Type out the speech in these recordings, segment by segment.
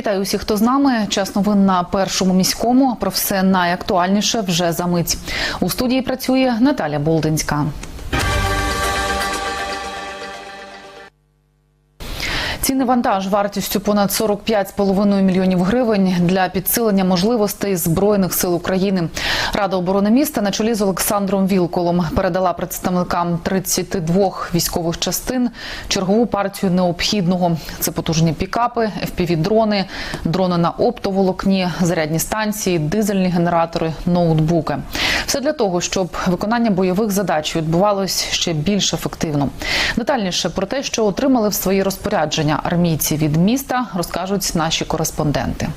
Вітаю усіх, хто з нами. Час новин на першому міському. Про все найактуальніше вже за мить. У студії працює Наталя Болдинська. Цінний вантаж вартістю понад 45,5 мільйонів гривень для підсилення можливостей збройних сил України. Рада оборони міста на чолі з Олександром Вілколом передала представникам 32 військових частин чергову партію необхідного. Це потужні пікапи, FPV-дрони, дрони на оптоволокні, зарядні станції, дизельні генератори, ноутбуки. Все для того, щоб виконання бойових задач відбувалось ще більш ефективно. Детальніше про те, що отримали в свої розпорядження армійці від міста, розкажуть наші кореспонденти.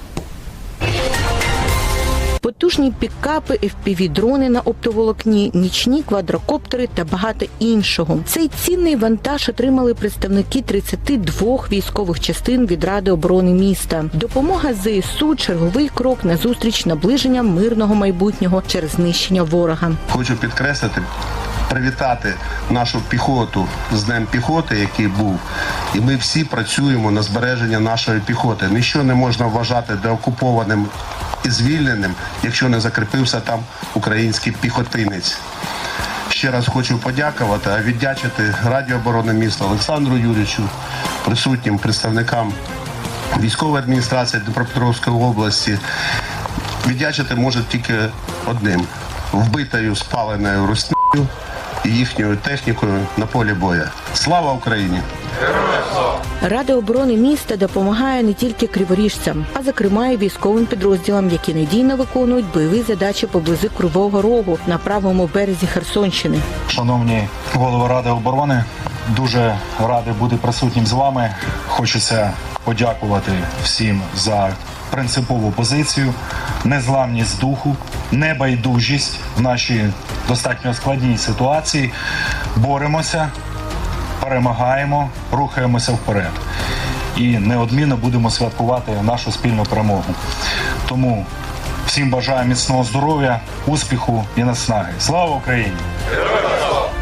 Потужні пікапи, FPV-дрони на оптоволокні, нічні квадрокоптери та багато іншого. Цей цінний вантаж отримали представники 32 військових частин від Ради оборони міста. Допомога ЗСУ – черговий крок на зустріч наближення мирного майбутнього через знищення ворога. Хочу підкреслити, привітати нашу піхоту з Днем піхоти, який був. І ми всі працюємо на збереження нашої піхоти. Ніщо не можна вважати деокупованим і звільненим, якщо не закріпився там український піхотинець. Ще раз хочу подякувати, а віддячити Раді оборони міста Олександру Юрійовичу, присутнім представникам військової адміністрації Дніпропетровської області. Віддячити може тільки одним вбитою спаленою руснею і їхньою технікою на полі бою. Слава Україні! Рада оборони міста допомагає не тільки криворіжцям, а зокрема і військовим підрозділам, які надійно виконують бойові задачі поблизу Кривого Рогу на правому березі Херсонщини. Шановні голови Ради оборони, дуже радий бути присутнім з вами. Хочеться подякувати всім за принципову позицію, незламність духу, небайдужість в нашій достатньо складній ситуації. Боремося, перемагаємо, рухаємося вперед. І неодмінно будемо святкувати нашу спільну перемогу. Тому всім бажаю міцного здоров'я, успіху і наснаги. Слава Україні!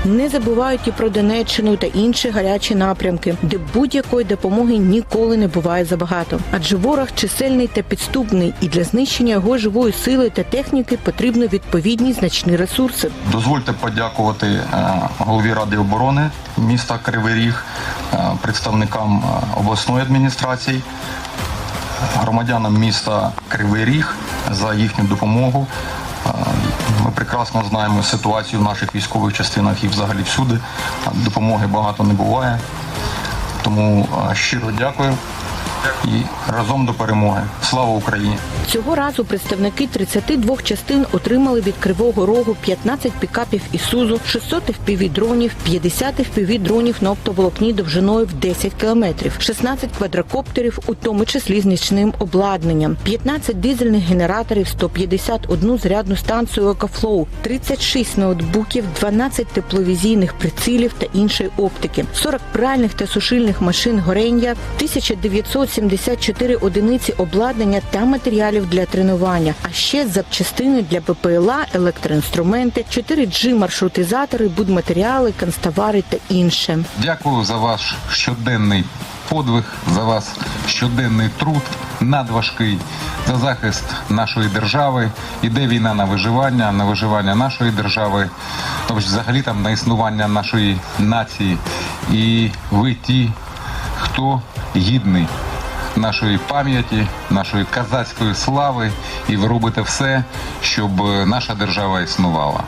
Не забувають і про Донеччину та інші гарячі напрямки, де будь-якої допомоги ніколи не буває забагато. Адже ворог чисельний та підступний, і для знищення його живої сили та техніки потрібно відповідні значні ресурси. Дозвольте подякувати е, голові Ради оборони міста Кривий Ріг, е, представникам е, обласної адміністрації, громадянам міста Кривий Ріг за їхню допомогу. Ми прекрасно знаємо ситуацію в наших військових частинах і взагалі всюди. Допомоги багато не буває. Тому е, щиро дякую і разом до перемоги. Слава Україні! Цього разу представники 32 частин отримали від Кривого Рогу 15 пікапів Ісузу, 600 FPV-дронів, 50 FPV-дронів на оптоволокні довжиною в 10 кілометрів, 16 квадрокоптерів, у тому числі з нічним обладнанням, 15 дизельних генераторів, 151 зарядну станцію «Екофлоу», 36 ноутбуків, 12 тепловізійних прицілів та іншої оптики, 40 пральних та сушильних машин горення, 1974 одиниці обладнання та матеріалів для тренування, а ще запчастини для БПЛА, електроінструменти, 4G маршрутизатори, будматеріали, канцтовари та інше. Дякую за ваш щоденний подвиг, за вас щоденний труд, надважкий, за захист нашої держави. Іде війна на виживання, на виживання нашої держави, тобто взагалі там на існування нашої нації. І ви ті, хто гідний нашої пам'яті, нашої казацької слави, і ви все, щоб наша держава існувала.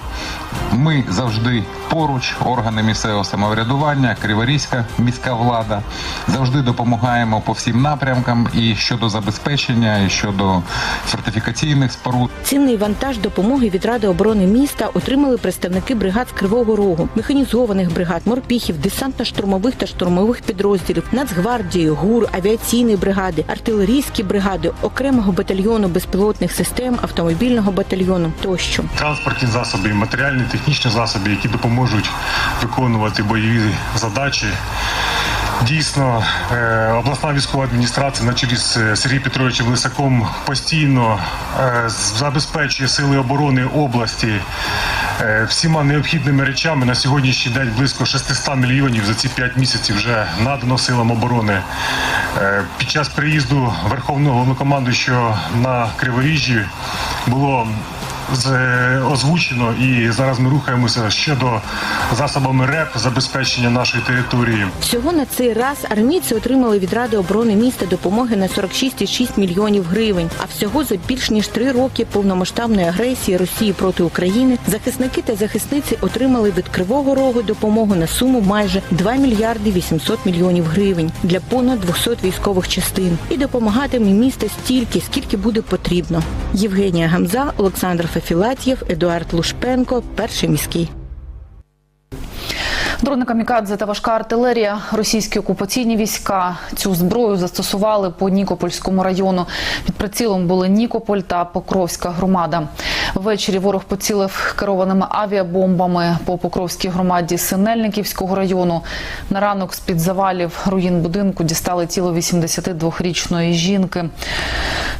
Ми завжди поруч, органи місцевого самоврядування, Криворізька міська влада, завжди допомагаємо по всім напрямкам і щодо забезпечення, і щодо фортифікаційних споруд. Цінний вантаж допомоги від Ради оборони міста отримали представники бригад з Кривого Рогу, механізованих бригад, морпіхів, десантно-штурмових та штурмових підрозділів, Нацгвардії, ГУР, авіаційної бригади, артилерійські бригади, окремого батальйону безпілотних систем, автомобільного батальйону тощо. транспортні засоби, матеріальні технічні засоби, які допоможуть виконувати бойові задачі. Дійсно, е, обласна військова адміністрація на чолі з е, Сергієм Петровичем Лисаком постійно е, забезпечує сили оборони області всіма необхідними речами. На сьогоднішній день близько 600 мільйонів за ці 5 місяців вже надано силам оборони. Під час приїзду Верховного Головнокомандуючого на Криворіжжі було озвучено і зараз ми рухаємося щодо засобами РЕП забезпечення нашої території. Всього на цей раз армійці отримали від Ради оборони міста допомоги на 46,6 мільйонів гривень. А всього за більш ніж три роки повномасштабної агресії Росії проти України захисники та захисниці отримали від Кривого Рогу допомогу на суму майже 2 мільярди 800 мільйонів гривень для понад 200 військових частин і допомагатиме місто стільки, скільки буде потрібно. Євгенія Гамза, Олександр Фефілатєв, Едуард Лушпенко, перший міський. Дрони камікадзе та важка артилерія. Російські окупаційні війська цю зброю застосували по Нікопольському району. Під прицілом були Нікополь та Покровська громада. Ввечері ворог поцілив керованими авіабомбами по Покровській громаді Синельниківського району. На ранок з-під завалів руїн будинку дістали тіло 82-річної жінки.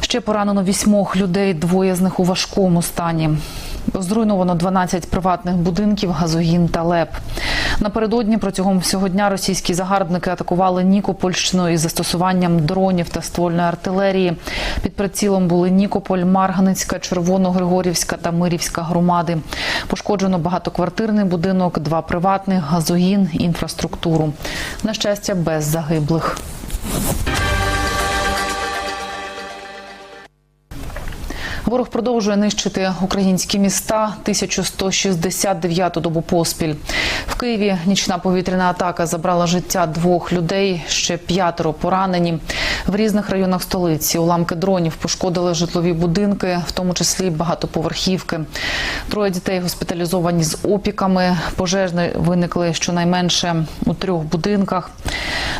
Ще поранено вісьмох людей, двоє з них у важкому стані. Зруйновано 12 приватних будинків, газогін та ЛЕП. Напередодні протягом всього дня російські загарбники атакували Нікопольщину із застосуванням дронів та ствольної артилерії. Під прицілом були Нікополь, Марганицька, Червоно-Григорівська та Мирівська громади. Пошкоджено багатоквартирний будинок, два приватних, газогін, інфраструктуру. На щастя, без загиблих. Ворог продовжує нищити українські міста 1169-ту добу поспіль. В Києві нічна повітряна атака забрала життя двох людей, ще п'ятеро поранені. В різних районах столиці уламки дронів пошкодили житлові будинки, в тому числі багатоповерхівки. Троє дітей госпіталізовані з опіками. Пожежні виникли щонайменше у трьох будинках.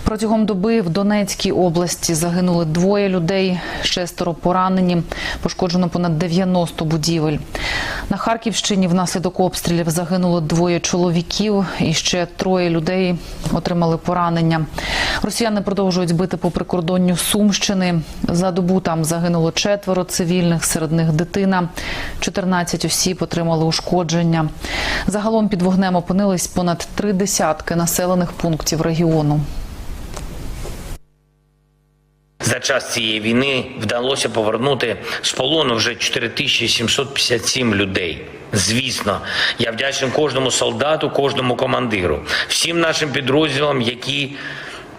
Протягом доби в Донецькій області загинули двоє людей, шестеро поранені, пошкоджено понад 90 будівель. На Харківщині внаслідок обстрілів загинуло двоє чоловіків і ще троє людей отримали поранення. Росіяни продовжують бити по прикордонню Сумщини. За добу там загинуло четверо цивільних, серед них дитина. 14 осіб отримали ушкодження. Загалом під вогнем опинились понад три десятки населених пунктів регіону. За час цієї війни вдалося повернути з полону вже 4757 людей. Звісно, я вдячний кожному солдату, кожному командиру, всім нашим підрозділам, які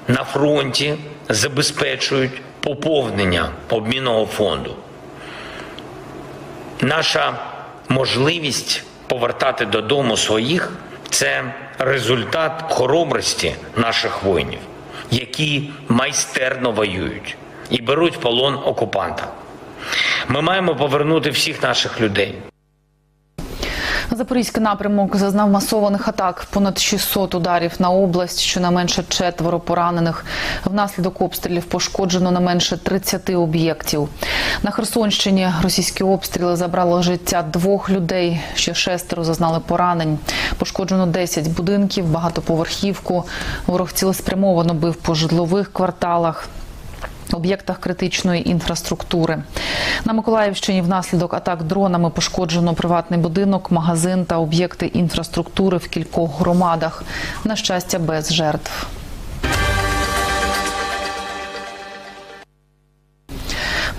на фронті забезпечують поповнення обмінного фонду. Наша можливість повертати додому своїх це результат хоробрості наших воїнів, які майстерно воюють і беруть полон окупанта. Ми маємо повернути всіх наших людей. Запорізький напрямок зазнав масованих атак. Понад 600 ударів на область, щонайменше четверо поранених. Внаслідок обстрілів пошкоджено не менше 30 об'єктів. На Херсонщині російські обстріли забрали життя двох людей. Ще шестеро зазнали поранень. Пошкоджено 10 будинків, багатоповерхівку. Ворог цілеспрямовано бив по житлових кварталах об'єктах критичної інфраструктури. На Миколаївщині внаслідок атак дронами пошкоджено приватний будинок, магазин та об'єкти інфраструктури в кількох громадах. На щастя, без жертв.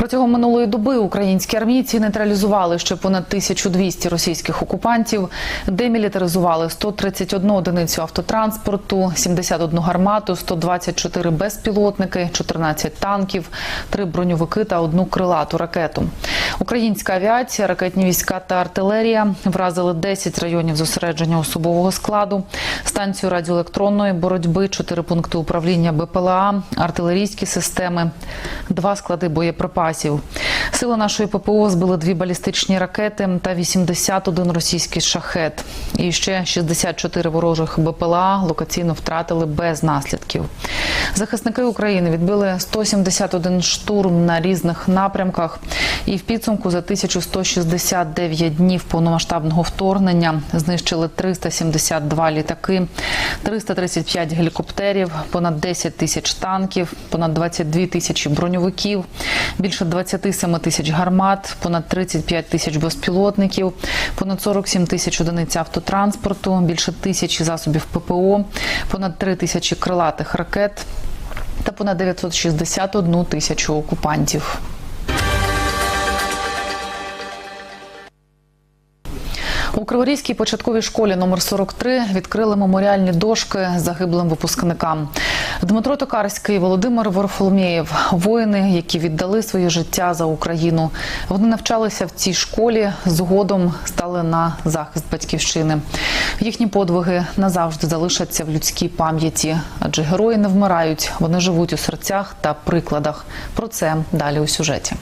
Протягом минулої доби українські армійці нейтралізували ще понад 1200 російських окупантів, демілітаризували 131 одиницю автотранспорту, 71 гармату, 124 безпілотники, 14 танків, 3 броньовики та одну крилату ракету. Українська авіація, ракетні війська та артилерія вразили 10 районів зосередження особового складу, станцію радіоелектронної боротьби, 4 пункти управління БПЛА, артилерійські системи, два склади боєприпасів. fácil. Сили нашої ППО збили дві балістичні ракети та 81 російський шахет. І ще 64 ворожих БПЛА локаційно втратили без наслідків. Захисники України відбили 171 штурм на різних напрямках. І в підсумку за 1169 днів повномасштабного вторгнення знищили 372 літаки, 335 гелікоптерів, понад 10 тисяч танків, понад 22 тисячі броньовиків, більше 27 тисяч гармат, понад 35 тисяч безпілотників, понад 47 тисяч одиниць автотранспорту, більше тисячі засобів ППО, понад 3 тисячі крилатих ракет. та понад 961 тисячу окупантів. Криворізькій початковій школі номер 43 відкрили меморіальні дошки загиблим випускникам. Дмитро Токарський, Володимир Варфоломєєв – воїни, які віддали своє життя за Україну. Вони навчалися в цій школі, згодом стали на захист батьківщини. Їхні подвиги назавжди залишаться в людській пам'яті, адже герої не вмирають, вони живуть у серцях та прикладах. Про це далі у сюжеті.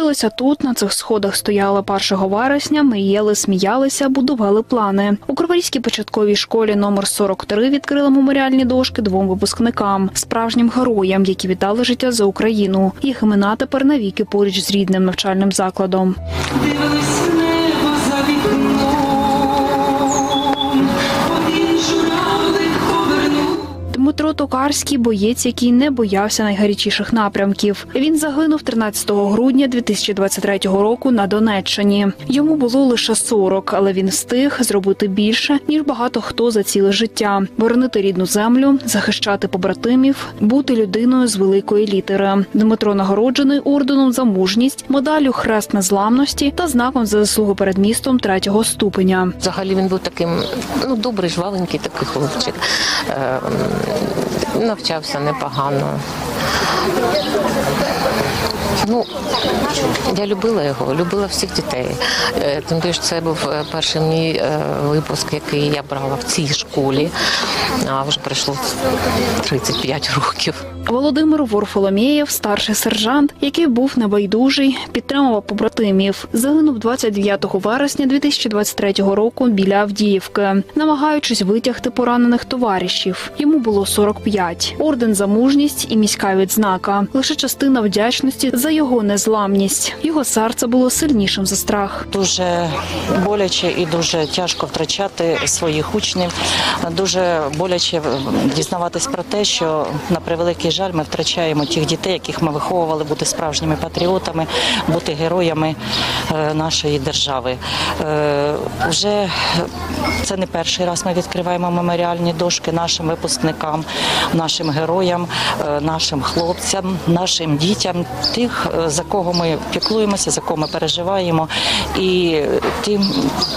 Вони тут, на цих сходах стояли 1 вересня, Ми їли, сміялися, будували плани. У Кроварійській початковій школі номер 43 відкрили меморіальні дошки двом випускникам, справжнім героям, які віддали життя за Україну. Їх імена тепер навіки поруч з рідним навчальним закладом. Дивились Дмитро Токарський боєць, який не боявся найгарячіших напрямків. Він загинув 13 грудня 2023 року на Донеччині. Йому було лише 40, але він встиг зробити більше ніж багато хто за ціле життя: боронити рідну землю, захищати побратимів, бути людиною з великої літери. Дмитро нагороджений орденом за мужність, медаллю хрест незламності та знаком за заслугу перед містом третього ступеня. Взагалі він був таким ну добрий, жвавенький такий хлопчик. Навчався непогано. Ну, я любила його, любила всіх дітей. Е, Тим більше це був е, перший мій е, випуск, який я брала в цій школі. А вже пройшло 35 років. Володимир Ворфоломєєв, старший сержант, який був небайдужий, підтримував побратимів. Загинув 29 вересня 2023 року біля Авдіївки, намагаючись витягти поранених товаришів. Йому було 45. Орден за мужність і міська відзнака. Лише частина вдячності за його незламність. Його серце було сильнішим за страх. Дуже боляче і дуже тяжко втрачати своїх учнів. Дуже боляче дізнаватись про те, що на превеликий жаль ми втрачаємо тих дітей, яких ми виховували бути справжніми патріотами, бути героями е, нашої держави. Е, Вже це не перший раз ми відкриваємо меморіальні дошки нашим випускникам, нашим героям, е, нашим хлопцям, нашим дітям, тих, е, за кого ми піклуємося, за кого ми переживаємо, і тим,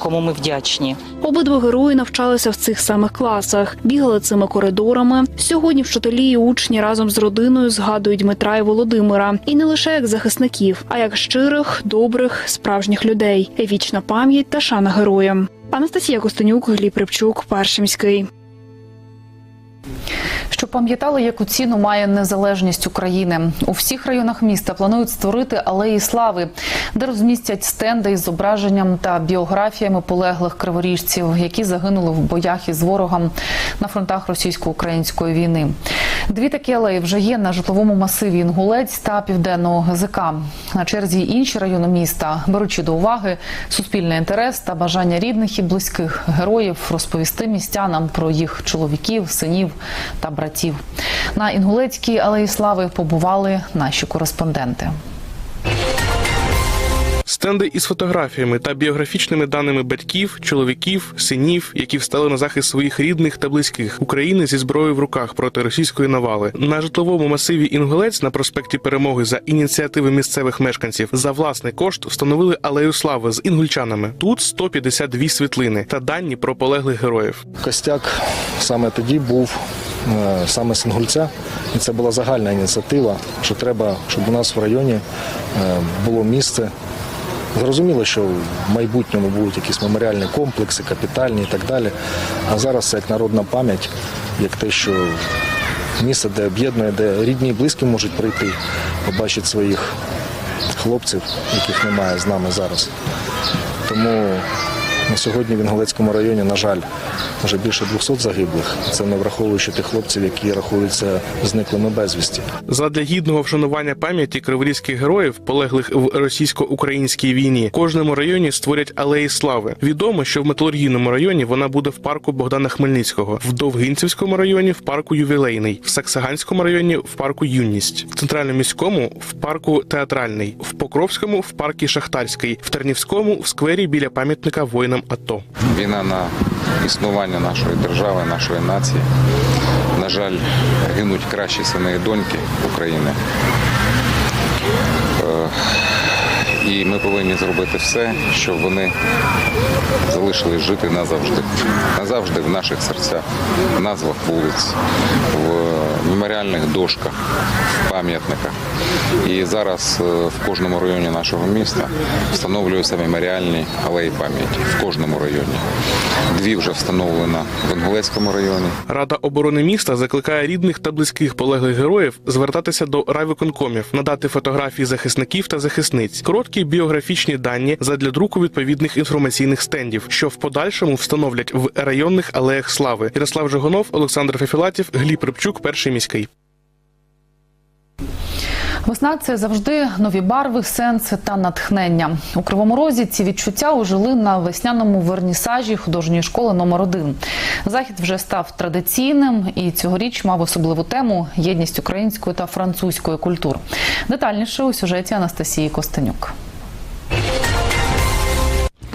кому ми вдячні. Обидва герої навчалися в цих самих класах, бігали цими коридорами. Сьогодні вчителі і учні разом з родиною згадують Дмитра і Володимира, і не лише як захисників, а як щирих, добрих, справжніх людей. Вічна пам'ять та шана героям. Анастасія Костенюк, Гліб Рибчук, Першимський. Щоб пам'ятали, яку ціну має незалежність України. У всіх районах міста планують створити алеї слави, де розмістять стенди із зображенням та біографіями полеглих криворіжців, які загинули в боях із ворогом на фронтах російсько-української війни. Дві такі алеї вже є на житловому масиві Інгулець та Південного ГЗК. На черзі інші райони міста, беручи до уваги суспільний інтерес та бажання рідних і близьких героїв розповісти містянам про їх чоловіків, синів та братів. На Інгулецькій алеї слави побували наші кореспонденти. Стенди із фотографіями та біографічними даними батьків, чоловіків, синів, які встали на захист своїх рідних та близьких України зі зброєю в руках проти російської навали на житловому масиві Інгулець на проспекті Перемоги за ініціативи місцевих мешканців за власний кошт встановили алею слави з інгульчанами. Тут 152 світлини та дані про полеглих героїв. Костяк саме тоді був е, саме з Інгульця, і це була загальна ініціатива, що треба, щоб у нас в районі е, було місце. Зрозуміло, що в майбутньому будуть якісь меморіальні комплекси, капітальні і так далі. А зараз це як народна пам'ять, як те, що місце, де об'єднує, де рідні і близькі можуть прийти, побачити своїх хлопців, яких немає з нами зараз. Тому на сьогодні в Інгулецькому районі, на жаль, вже більше 200 загиблих. Це не враховуючи тих хлопців, які рахуються зниклими безвісті. Задля гідного вшанування пам'яті криворізьких героїв, полеглих в російсько-українській війні, в кожному районі створять алеї слави. Відомо, що в металургійному районі вона буде в парку Богдана Хмельницького, в Довгинцівському районі в парку Ювілейний, в Саксаганському районі в парку Юність, в центральному міському в парку Театральний, в Покровському в парку Шахтарський, в Тернівському в сквері біля пам'ятника воїнам АТО. Війна на існування нашої держави, нашої нації. на жаль, гинуть кращі сини і доньки України. Е, І ми повинні зробити все, щоб вони залишились жити назавжди. Назавжди в наших серцях, в назвах вулиць, в меморіальних дошках, в пам'ятниках. І зараз е, в кожному районі нашого міста встановлюються меморіальні алеї пам'яті в кожному районі. Дві вже встановлено в Інгулецькому районі. Рада оборони міста закликає рідних та близьких полеглих героїв звертатися до райвиконкомів, надати фотографії захисників та захисниць, короткі біографічні дані задля друку відповідних інформаційних стендів, що в подальшому встановлять в районних алеях слави. Ярослав Жигонов, Олександр Фефілатів, Гліб Рибчук, перший міський. Весна це завжди нові барви, сенси та натхнення. У Кривому Розі ці відчуття ожили на весняному вернісажі художньої школи номер 1 Захід вже став традиційним і цьогоріч мав особливу тему єдність української та французької культур. Детальніше у сюжеті Анастасії Костенюк.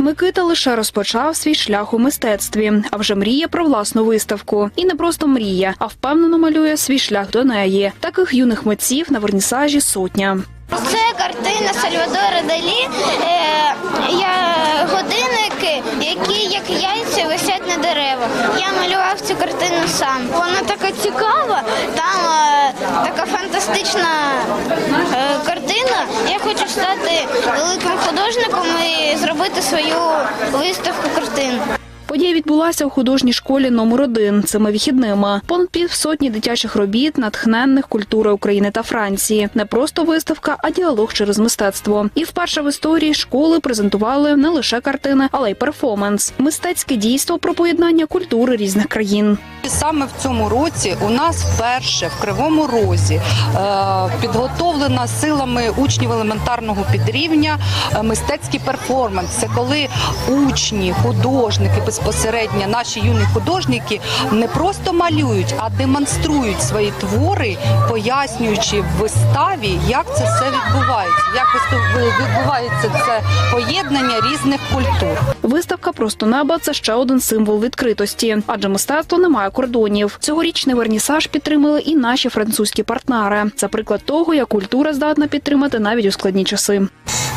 Микита лише розпочав свій шлях у мистецтві, а вже мріє про власну виставку. І не просто мріє, а впевнено малює свій шлях до неї. Таких юних митців на вернісажі сотня. Це картина Сальвадора Далі. Е, я, годинники, які як яйця висять на деревах. Я малював цю картину сам. Вона така цікава, там е, така фантастична е, картина. Я хочу стати великим художником і зробити свою виставку картин. Подія відбулася у художній школі номер 1 цими вихідними. Понад півсотні дитячих робіт, натхненних культурою України та Франції. Не просто виставка, а діалог через мистецтво. І вперше в історії школи презентували не лише картини, але й перформанс. Мистецьке дійство про поєднання культури різних країн. Саме в цьому році у нас вперше в Кривому Розі е, підготовлена силами учнів елементарного підрівня е, мистецький перформанс. Це коли учні, художники, безпосередньо наші юні художники не просто малюють, а демонструють свої твори, пояснюючи в виставі, як це все відбувається, як відбувається це поєднання різних культур. Виставка просто неба це ще один символ відкритості, адже мистецтво не має кордонів. Цьогорічний вернісаж підтримали і наші французькі партнери. Це приклад того, як культура здатна підтримати навіть у складні часи.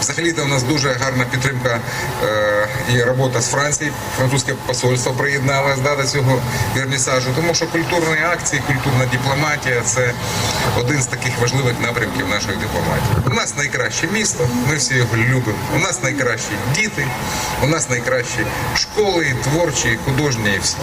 Взагалі-то у нас дуже гарна підтримка е, і робота з Франції. Французьке посольство приєдналось да, до цього вернісажу, тому що культурні акції, культурна дипломатія це один з таких важливих напрямків нашої дипломатії. У нас найкраще місто, ми всі його любимо. У нас найкращі діти, у нас найкращі школи, творчі, художні і всі.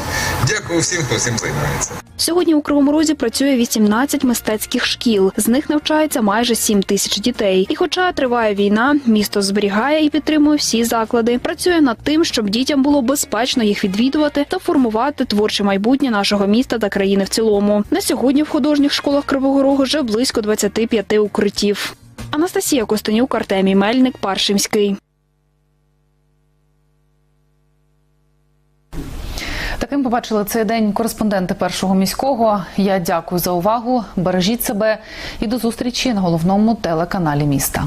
Дякую всім, хто цим займається. Сьогодні у Кривому Розі працює 18 мистецьких шкіл. З них навчається майже 7 тисяч дітей. І, хоча триває війна, місто зберігає і підтримує всі заклади. Працює над тим, щоб дітям було безпечно їх відвідувати та формувати творче майбутнє нашого міста та країни в цілому. На сьогодні в художніх школах Кривого Рогу вже близько 25 укриттів. Анастасія Костенюк, Артемій Мельник, Паршимський. Таким побачили цей день кореспонденти першого міського. Я дякую за увагу. Бережіть себе і до зустрічі на головному телеканалі міста.